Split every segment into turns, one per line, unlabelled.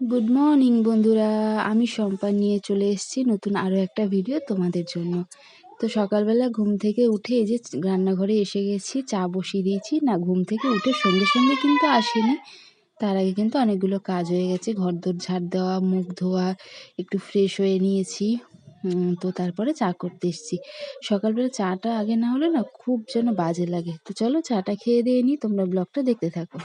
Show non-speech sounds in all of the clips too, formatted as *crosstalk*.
Good morning বন্ধুরা। আমি শম্পা নিয়ে চলে এসেছি নতুন আরও একটা ভিডিও তোমাদের জন্য। তো সকালবেলা ঘুম থেকে উঠে এই যে রান্নাঘরে এসে গেছি, চা বসিয়ে দিয়েছি। না, ঘুম থেকে উঠে সঙ্গে সঙ্গে কিন্তু আসেনি। তার আগে কিন্তু অনেকগুলো কাজ হয়ে গেছে ঘর দোর ঝাড় দেওয়া, মুখ ধোয়া, একটু ফ্রেশ হয়ে নিয়েছি। তো তারপরে চা করতে এসেছি। সকালবেলা চাটা আগে না হলে না খুব যেন বাজে লাগে। তো চলো চাটা খেয়ে দিয়ে নিই তোমরা ব্লগটা দেখতে থাকো।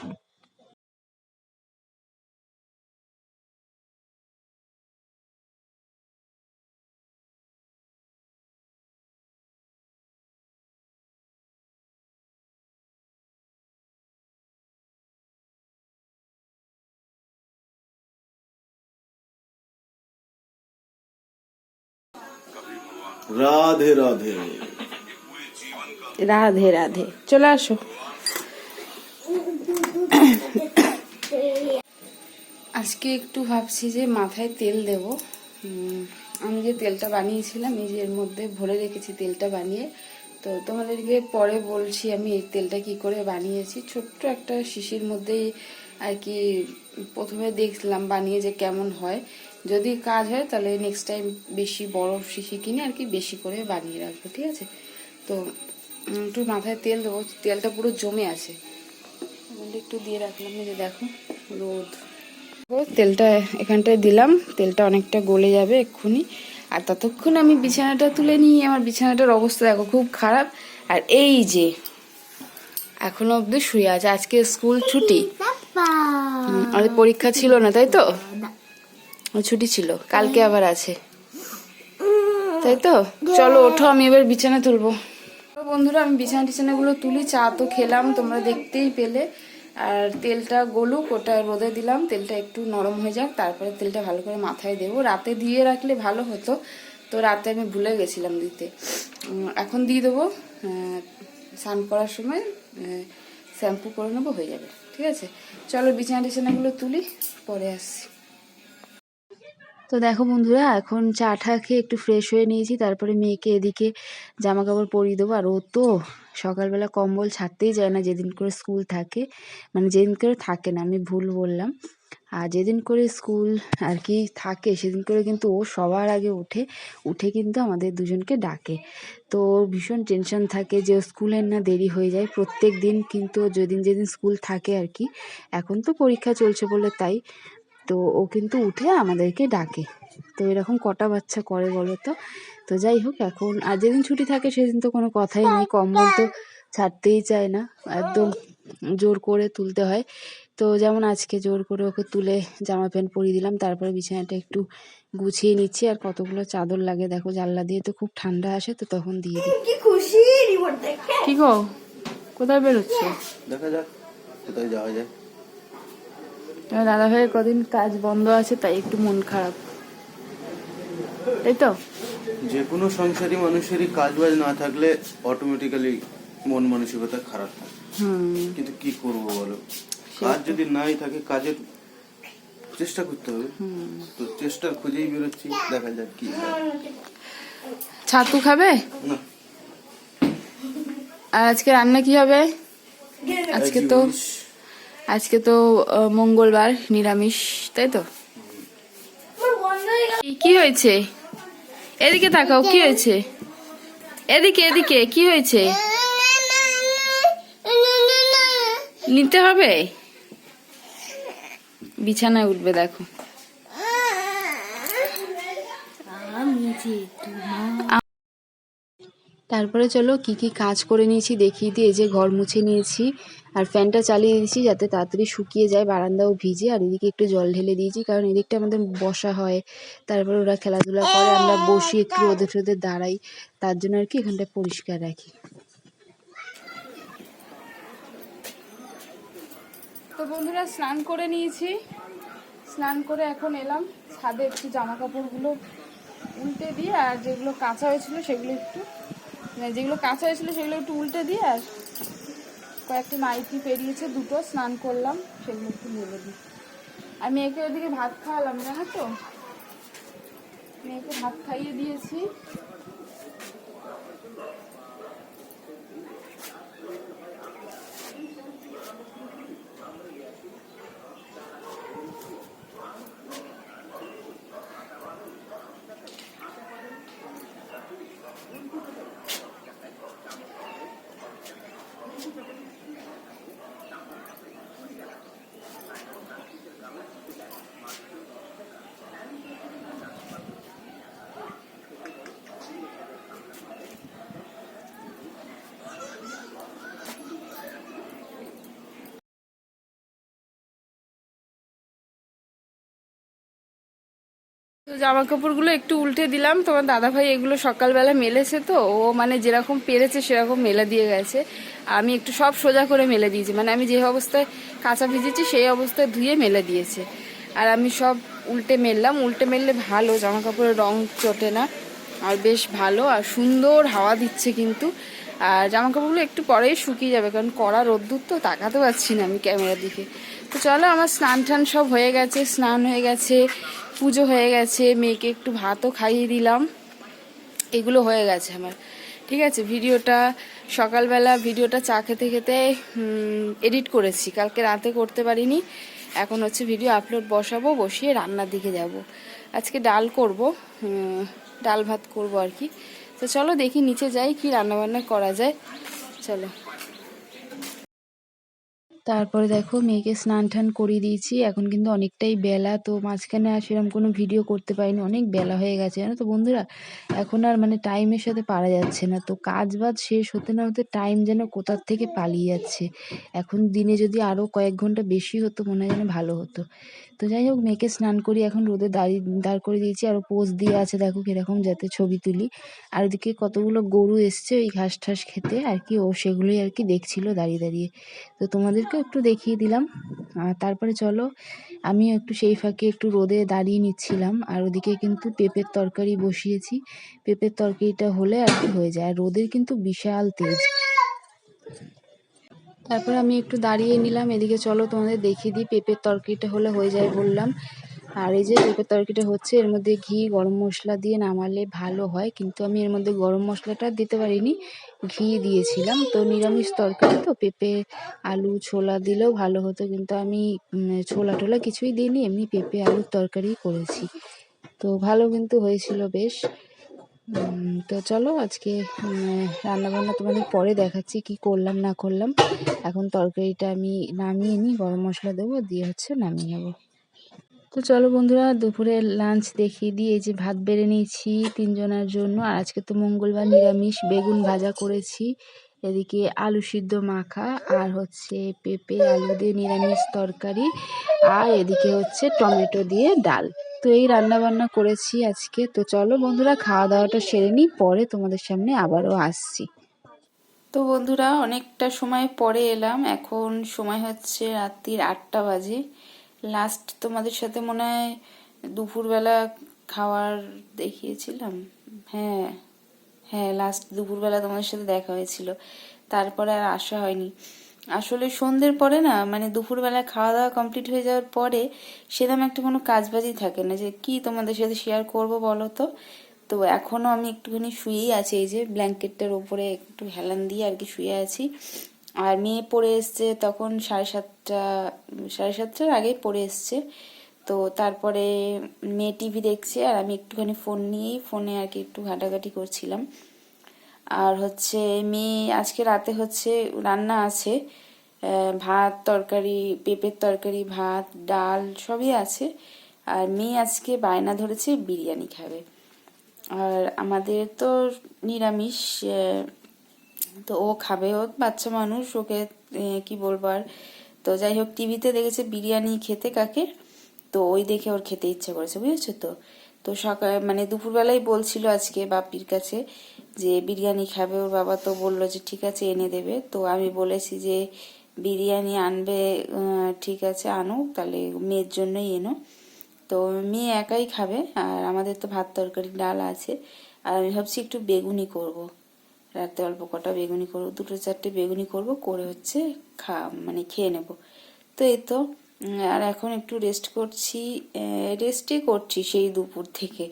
রাধে রাধে।
রাধে রাধে। চলে আসো। আজকে একটু ভাবছি যে মাথায় তেল দেব। আমি যে তেলটা বানিয়েছিলাম, এই যে এর মধ্যে ভরে রেখেছি তেলটা বানিয়ে। তো তোমাদেরকে পরে বলছি আমি এই তেলটা কি করে বানিয়েছি। ছোট্ট একটা শিশির মধ্যেই আর কি প্রথমে দেখলাম বানিয়ে যে কেমন হয়। যদি কাজ হয় তাহলে নেক্সট টাইম বেশি বড় শিশি কিনে আর কি বেশি করে বানিয়ে রাখব ঠিক আছে? তো একটু মাথায় তেল দেবো তেলটা পুরো জমে আছে। একটু দিয়ে রাখলাম যে দেখো রোদ। ও তেলটা এখানটায় দিলাম তেলটা অনেকটা গলে যাবে এক্ষুনি। আর ততক্ষণ আমি বিছানাটা তুলে নিই আমার বিছানাটার অবস্থা দেখো খুব খারাপ। আর এই যে এখনও অব্দি শুয়ে আছে আজকে স্কুল ছুটি। আমাদের পরীক্ষা ছিল না তাই তো? ছুটি ছিল। কালকে আবার আছে। তাই তো? চলো ওঠো আমি এবার বিছানা তুলবো। বন্ধুরা আমি বিছানা টিছানাগুলো তুলি চা তো খেলাম তোমরা দেখতেই পেলে। আর তেলটা গলুক ওটা রোদে দিলাম তেলটা একটু নরম হয়ে যাক তারপরে তেলটা ভালো করে মাথায় দেবো। রাতে দিয়ে রাখলে ভালো হতো তো রাতে আমি ভুলে গেছিলাম দিতে। এখন দিয়ে দেবো স্নান করার সময় শ্যাম্পু করে নেব হয়ে যাবে। ঠিক আছে? চলো বিছানা টিছানাগুলো তুলি পরে আসছি। তো দেখো বন্ধুরা, এখন চা টা খেয়ে একটু ফ্রেশ হয়ে নিয়েছি। তারপরে মেয়েকে এদিকে জামা কাপড় পরিয়ে দেবো। আর ও তো সকালবেলা কম্বল ছাড়তেই যায় না, যেদিন করে স্কুল থাকে। মানে যেদিন করে থাকে না, আমি ভুল বললাম। আর যেদিন করে স্কুল আর কি থাকে, সেদিন করে কিন্তু ও সবার আগে উঠে উঠে কিন্তু আমাদের দুজনকে ডাকে। তো ভীষণ টেনশন থাকে যে স্কুলের না দেরি হয়ে যায়। প্রত্যেক দিন কিন্তু যেদিন যেদিন স্কুল থাকে আর কি, এখন তো পরীক্ষা চলছে বলে তাই তো ও কিন্তু উঠে আমাদেরকে ডাকে। তো এরকম কটা বাচ্চা করে বলো তো? তো যাই হোক এখন আর যেদিন ছুটি থাকে সেদিন তো কোনো কথাই নেই কম্বল তো ছাড়তেই চায় না একদম জোর করে তুলতে হয়। তো যেমন আজকে জোর করে ওকে তুলে জামা প্যান্ট পরিয়ে দিলাম তারপরে বিছানাটা একটু গুছিয়ে নিচ্ছি আর কতগুলো চাদর লাগে দেখো জানলা দিয়ে তো খুব ঠান্ডা আসে তো তখন দিয়ে দিই।
কি খুশি রিমোট দেখে।
কি গো? কোথায় বেরোচ্ছ?
দেখা যাক কোথায় যাওয়া যায়।
দাদা ভাইয়ের কদিন কাজ বন্ধ আছে তাই একটু মন খারাপ। তাই তো
যে কোনো সংসারী মানুষেরই কাজ বাজ না থাকলে অটোমেটিক্যালি মন মানসিকতা খারাপ থাকে
হুম।
কিন্তু কি করব বলো? কাজ যদি নাই থাকে কাজের চেষ্টা করতে হবে। তো চেষ্টার খুঁজেই বেরোচ্ছি দেখা যাক কি।
ছাতু খাবে?
না।
আর আজকে রান্না কি হবে? আজকে তো। আজকে তো মঙ্গলবার, নিরামিষ, তাই তো? কি হয়েছে? এদিকে তাকাও, কি হয়েছে? এদিকে এদিকে, কি হয়েছে? নিতে হবে? বিছানায় উঠবে, দেখো। তারপরে চলো, কি কি কাজ করে নিয়েছি দেখিয়ে দিয়ে যে ঘর মুছে নিয়েছি। আর ফ্যানটা চালিয়ে দিয়েছি যাতে তাড়াতাড়ি শুকিয়ে যায় বারান্দাও ভিজে। আর এদিকে একটু জল ঢেলে দিয়েছি কারণ এদিকটা আমাদের বসা হয়। তারপরে ওরা খেলাধুলা করে আমরা বসি একটু ওদের টোদে দাঁড়াই। তার জন্য আর কি এখানটা পরিষ্কার রাখি। তো বন্ধুরা স্নান করে নিয়েছি। স্নান করে এখন এলাম। ছাদে একটু জামা কাপড়গুলো উল্টে দিয়ে আর যেগুলো কাঁচা হয়েছিল সেগুলো একটু মানে যেগুলো কাঁচা হয়েছিল সেগুলো একটু উল্টে দিয়ে আর কয়েকটা নাইটি পেরিয়েছে, দুটো স্নান করলাম সেগুলো একটু মেলে দিই। আর মেয়েকে ওইদিকে ভাত খাওয়ালাম, জানো তো? মেয়েকে ভাত খাইয়ে দিয়েছি। জামা কাপড়গুলো একটু উল্টে দিলাম। তোমার দাদা ভাই এগুলো সকালবেলা মেলেছে তো, ও মানে যেরকম পেরেছে সেরকম মেলে দিয়ে গেছে। আমি একটু সব সোজা করে মেলে দিয়েছি মানে আমি যে অবস্থায় কাঁচা ভিজেছি সেই অবস্থায় ধুয়ে মেলে দিয়েছে। আর আমি সব উল্টে মেললাম, উল্টে মেললে ভালো জামা কাপড়ের রং চটে না। আর বেশ ভালো, আর সুন্দর হাওয়া দিচ্ছে কিন্তু। আর জামা কাপড়গুলো একটু পরেই শুকিয়ে যাবে, কারণ কড়া রোদ্দুর তো তাকাতে পারছি না আমি ক্যামেরার দিকে। তো চলো, আমার স্নান টান সব হয়ে গেছে, স্নান হয়ে গেছে, পুজো হয়ে গেছে, মেয়েকে একটু ভাতও খাইয়ে দিলাম। এগুলো হয়ে গেছে আমার। ঠিক আছে, ভিডিওটা সকালবেলা, ভিডিওটা চা খেতে খেতে এডিট করেছি। কালকে রাতে করতে পারিনি। এখন হচ্ছে ভিডিও আপলোড বসাবো, বসিয়ে রান্নার দিকে যাব। আজকে ডাল করব ডাল ভাত করব আর কি। তো চলো দেখি নিচে যাই কি রান্নাবান্না করা যায়। চলো। তারপরে দেখো মেয়েকে স্নান টান করিয়ে দিয়েছি। এখন কিন্তু অনেকটাই বেলা, তো মাঝখানে আর সেরকম কোনো ভিডিও করতে পারিনি। অনেক বেলা হয়ে গেছে, জানো তো বন্ধুরা? এখন আর মানে টাইমের সাথে পারা যাচ্ছে না। তো কাজ বাজ শেষ হতে না হতে টাইম যেন কোথার থেকে পালিয়ে যাচ্ছে। এখন দিনে যদি আরও কয়েক ঘণ্টা বেশি হতো, মনে হয় যেন ভালো হতো। তো যাই হোক, মেয়েকে স্নান করি এখন রোদে দাঁড়িয়ে, দাঁড় করে দিয়েছি। আর পোজ দিয়ে আছে, দেখো কীরকম যাতে ছবি তুলি। আর ওদিকে কতগুলো গরু এসছে, ওই ঘাস ঠাস খেতে, আর কি ও সেগুলোই আর কি দেখছিল দাঁড়িয়ে দাঁড়িয়ে। তো তোমাদেরকেও একটু দেখিয়ে দিলাম। আর তারপরে চলো আমি একটু সেই ফাঁকে একটু রোদে দাঁড়িয়ে নিচ্ছিলাম। আর ওদিকে কিন্তু পেঁপের তরকারি বসিয়েছি। পেঁপের তরকারিটা হলে আর কি হয়ে যায়। আর রোদের কিন্তু বিশাল তেজ। তারপরে আমি একটু দাঁড়িয়ে নিলাম। এদিকে চলো তোমাদের দেখিয়ে দিই, পেঁপের তরকারিটা হলে হয়ে যায় বললাম। আর এই যে পেঁপের তরকারিটা হচ্ছে, এর মধ্যে ঘি, গরম মশলা দিয়ে নামালে ভালো হয়। কিন্তু আমি এর মধ্যে গরম মশলাটা দিতে পারিনি, ঘি দিয়েছিলাম। তো নিরামিষ তরকারি তো, পেঁপে, আলু, ছোলা দিলেও ভালো হতো। কিন্তু আমি ছোলা টোলা কিছুই দিইনি, এমনি পেঁপে আলুর তরকারি করেছি। তো ভালো কিন্তু হয়েছিল বেশ। তো চলো আজকে রান্না বান্না তোমাদের পরে দেখাচ্ছি, কি করলাম, না করলাম। এখন তরকারিটা আমি নামিয়ে নিই, গরম মশলা দেবো, দিয়ে হচ্ছে নামিয়ে নেব। তো চলো বন্ধুরা, দুপুরে লাঞ্চ দেখিয়ে দিয়ে এই যে ভাত বেড়ে নিয়েছি তিনজনের জন্য। আর আজকে তো মঙ্গলবার নিরামিষ, বেগুন ভাজা করেছি। এদিকে আলু সিদ্ধ মাখা, আর হচ্ছে পেঁপে, আলু দিয়ে নিরামিষ তরকারি, আর এদিকে হচ্ছে টমেটো দিয়ে ডাল। তো এই রান্না বান্না করেছি আজকে। তো চলো বন্ধুরা, খাওয়া দাওয়াটা সেরে নিই, পরে তোমাদের সামনে আবারও আসছি। তো বন্ধুরা, অনেকটা সময় পরে এলাম। এখন সময় হচ্ছে রাত্রির আটটা বাজে। লাস্ট তোমাদের সাথে মনে হয় দুপুরবেলা খাওয়ার দেখিয়েছিলাম? হ্যাঁ হ্যাঁ লাস্ট দুপুরবেলা তোমাদের সাথে দেখা হয়েছিল। তারপরে আর আসা হয়নি। আসলে সন্ধ্যের পরে না মানে দুপুরবেলা খাওয়া দাওয়া কমপ্লিট হয়ে যাওয়ার পরে সেরকম একটা কোনো কাজবাজই থাকে না যে কি তোমাদের সাথে শেয়ার করব বলো তো? তো এখনও আমি একটুখানি শুয়েই আছি, এই যে ব্ল্যাঙ্কেটটার ওপরে একটু হেলান দিয়ে আর কি শুয়ে আছি। আর মেয়ে পড়ে এসছে তখন সাড়ে সাতটা, সাড়ে সাতটার আগেই পড়ে এসছে। তো তারপরে মেয়ে টিভি দেখছে আর আমি একটুখানি ফোন নিয়েই ফোনে আর কি একটু ঘাটাঘাটি করছিলাম। আর হচ্ছে মেয়ে আজকে রাতে হচ্ছে রান্না আছে ভাত তরকারি, পেঁপের তরকারি, ভাত, ডাল সবই আছে। আর মেয়ে আজকে বায়না ধরেছে, বিরিয়ানি খাবে। আর আমাদের তো নিরামিষ তো ও খাবে। ও বাচ্চা মানুষ, ওকে কি বলব আর? তো যাই হোক টিভিতে দেখেছে বিরিয়ানি খেতে কাকে? তো ওই দেখে ওর খেতে ইচ্ছে করেছে, বুঝেছ তো? তো সকাল মানে দুপুরবেলাই বলছিল আজকে বাপির কাছে যে বিরিয়ানি খাবে। ওর বাবা তো বলল যে, ঠিক আছে, এনে দেবে। তো আমি বলেছি যে, বিরিয়ানি আনবে ঠিক আছে আনো তাহলে মেয়ের জন্যই এনো। তো মেয়ে একাই খাবে, আর আমাদের তো ভাত তরকারি, ডাল আছে। আর আমি ভাবছি একটু বেগুনি করব। রাতে অল্প কটা বেগুনি করব, দুটো চারটে বেগুনি করব, করে হচ্ছে খা মানে খেয়ে নেব। তো এই তো আর এখন একটু রেস্ট করছি রেস্টই করছি সেই দুপুর থেকে।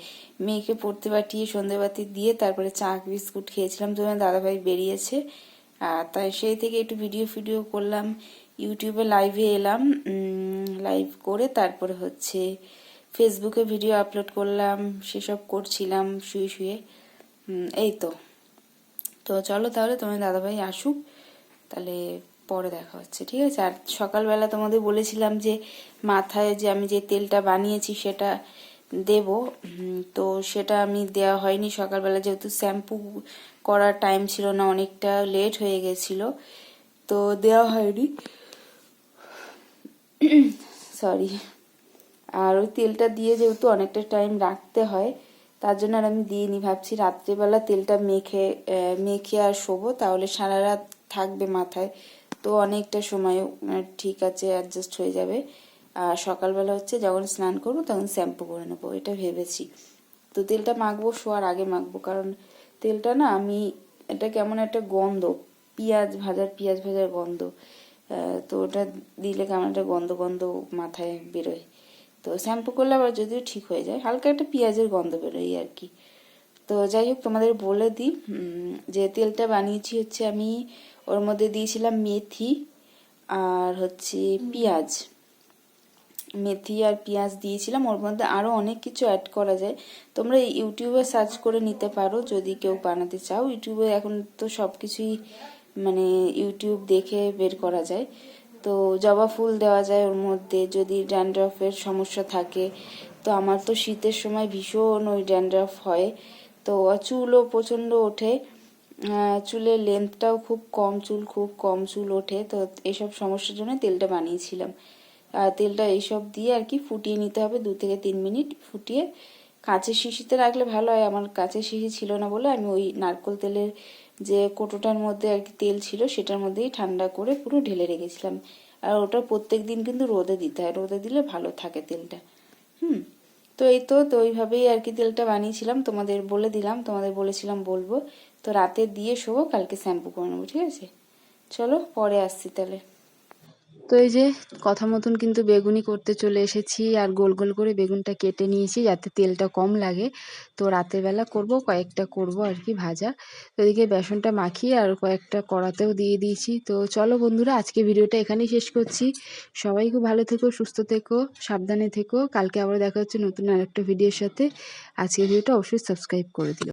মেয়েকে পড়তে পাঠিয়ে সন্ধেবাতি দিয়ে তারপরে চা, বিস্কুট খেয়েছিলাম তোমার দাদাভাই বেরিয়েছে। আর তাই সেই থেকে একটু ভিডিও ফিডিও করলাম ইউটিউবে লাইভে এলাম লাইভ করে তারপরে হচ্ছে ফেসবুকে ভিডিও আপলোড করলাম, সেসব করছিলাম, শুয়ে শুয়ে। এই তো। তো চলো তাহলে তোমার দাদাভাই আসুক, তাহলে পরে দেখা হচ্ছে, ঠিক আছে? আর সকালবেলা তোমাদের বলেছিলাম যে মাথায় যে আমি যে তেলটা বানিয়েছি সেটা দেব তো সেটা আমি দেওয়া হয়নি সকালবেলা যেহেতু শ্যাম্পু করার টাইম ছিল না, অনেকটা লেট হয়ে গেছিল, তো দেওয়া হয়নি। *coughs* সরি আর ওই তেলটা দিয়ে যেহেতু অনেকটা টাইম রাখতে হয় তার জন্য আর আমি দিইনি। ভাবছি রাত্রিবেলা তেলটা মেখে মেখে আর শোবো, তাহলে সারা রাত থাকবে মাথায়। তো অনেকটা সময় ঠিক আছে অ্যাডজাস্ট হয়ে যাবে। আর সকালবেলা হচ্ছে যখন স্নান করব, তখন শ্যাম্পু করে নেব, এটা ভেবেছি। তো তেলটা মাখবো, শোয়ার আগে মাখবো, কারণ তেলটা না, আমি, এটা কেমন একটা গন্ধ, পেঁয়াজ ভাজার পেঁয়াজ ভাজার গন্ধ। তো ওটা দিলে কেমন একটা গন্ধ গন্ধ মাথায় বেরোয়। তো শ্যাম্পু করলে আবার যদিও ঠিক হয়ে যায়, হালকা একটা পেঁয়াজের গন্ধ বেরোয় আর কি। তো যাই হোক, তোমাদের বলে দিই যে তেলটা বানিয়েছি হচ্ছে আমি, ওর মধ্যে দিয়েছিলাম মেথি আর হচ্ছে পেঁয়াজ। মেথি আর পেঁয়াজ দিয়েছিলাম, ওর মধ্যে আরও অনেক কিছু অ্যাড করা যায়। তোমরা ইউটিউবে সার্চ করে নিতে পারো, যদি কেউ বানাতে চাও। ইউটিউবে এখন তো সব কিছুই মানে ইউটিউব দেখে বের করা যায়। তো জবা ফুল দেওয়া যায় ওর মধ্যে। যদি ড্যান্ড্রফের সমস্যা থাকে, তো আমার তো শীতের সময় ভীষণ ওই ড্যান্ড্রফ হয়। তো চুলও প্রচণ্ড ওঠে। চুলের লেন্থটাও খুব কম, চুল খুব কম চুল ওঠে। তো এসব সমস্যার জন্য তেলটা বানিয়েছিলাম। তেলটা এইসব দিয়ে আর কি ফুটিয়ে নিতে হবে, দু থেকে তিন মিনিট ফুটিয়ে কাঁচের শিশিতে রাখলে ভালো হয়। আমার কাঁচের শিশি ছিল না বলে আমি ওই নারকোল তেলের যে কোটোটার মধ্যে আর কি তেল ছিল সেটার মধ্যেই ঠান্ডা করে পুরো ঢেলে রেখেছিলাম। আর ওটা প্রত্যেক দিন কিন্তু রোদে দিতে হয়। রোদে দিলে ভালো থাকে তেলটা। হুম? তো এই তো তো ওইভাবেই আর কি তেলটা বানিয়েছিলাম। তোমাদের বলে দিলাম, তোমাদের বলেছিলাম বলব। তো রাতে দিয়ে শোবো, কালকে শ্যাম্পু করে নেব, ঠিক আছে? চলো, পরে আসছি তাহলে। তো এই যে কথা মতন কিন্তু বেগুনি করতে চলে এসেছি আর গোল গোল করে বেগুনটা কেটে নিয়েছি যাতে তেলটা কম লাগে। তো রাতের বেলা করব, কয়েকটা করব আর কি ভাজা। তো এদিকে বেসনটা মাখিয়ে আর কয়েকটা কড়াতেও দিয়ে দিয়েছি। তো চলো বন্ধুরা, আজকে ভিডিওটা এখানেই শেষ করছি। সবাই খুব ভালো থেকো, সুস্থ থেকো, সাবধানে থেকো। কালকে আবার দেখা হচ্ছে নতুন আরেকটা ভিডিওর সাথে। আজকের ভিডিওটা অবশ্যই সাবস্ক্রাইব করে দিও।